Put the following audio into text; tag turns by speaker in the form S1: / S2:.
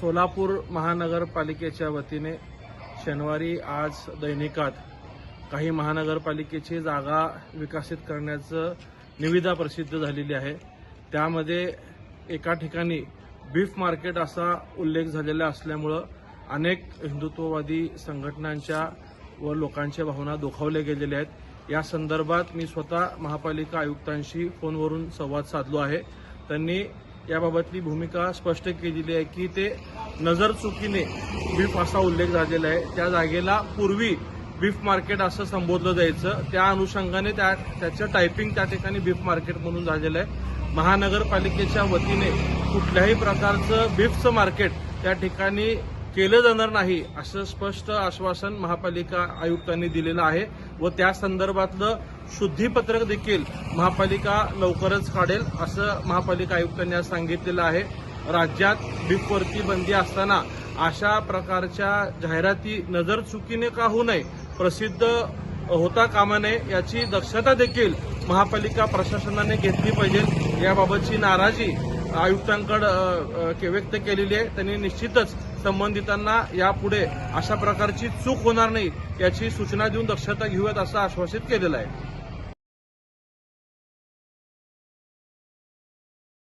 S1: सोलापूर महानगरपालिकेच्या वतीने शनिवारी आज दैनिकात काही महानगरपालिकेची जागा विकसित करण्याचं निविदा प्रसिद्ध झालेली आहे. त्यामध्ये एका ठिकाणी बीफ मार्केट असा उल्लेख झालेला असल्यामुळं अनेक हिंदुत्ववादी संघटनांच्या व लोकांच्या भावना दुखावल्या गेलेल्या आहेत. या संदर्भात मी स्वतः महापालिका आयुक्तांशी फोनवरून संवाद साधलो आहे. त्यांनी याबाबतली भूमिका स्पष्ट केलेली आहे की ते नजर चुकीने बीफ असा उल्लेख झालेला आहे. त्या जागेला पूर्वी बीफ मार्केट असं संबोधलं जायचं. त्या अनुषंगाने त्या त्याचं टायपिंग त्या ठिकाणी बीफ मार्केट म्हणून झालेलं आहे. महानगरपालिकेच्या वतीने कुठल्याही प्रकारचं बीफचं मार्केट त्या ठिकाणी केलं जाणार नाही असं स्पष्ट आश्वासन महापालिका आयुक्तांनी दिलेलं आहे व त्या संदर्भातलं शुद्धीपत्रक देखील महापालिका लवकरच काढेल असं महापालिका आयुक्तांनी आज सांगितलेलं आहे. राज्यात बीफवरती बंदी असताना अशा प्रकारच्या जाहिराती नजर चुकीने का होऊ नये प्रसिद्ध होता कामा नये याची दक्षता देखील महापालिका प्रशासनाने घेतली पाहिजे. याबाबतची नाराजी आयुक्तांकडे व्यक्त केलेली आहे. त्यांनी निश्चितच संबंधितांना यापुढे अशा प्रकारची चूक होणार नाही याची सूचना देऊन दक्षता घेऊयात असं आश्वासित केलेलं आहे.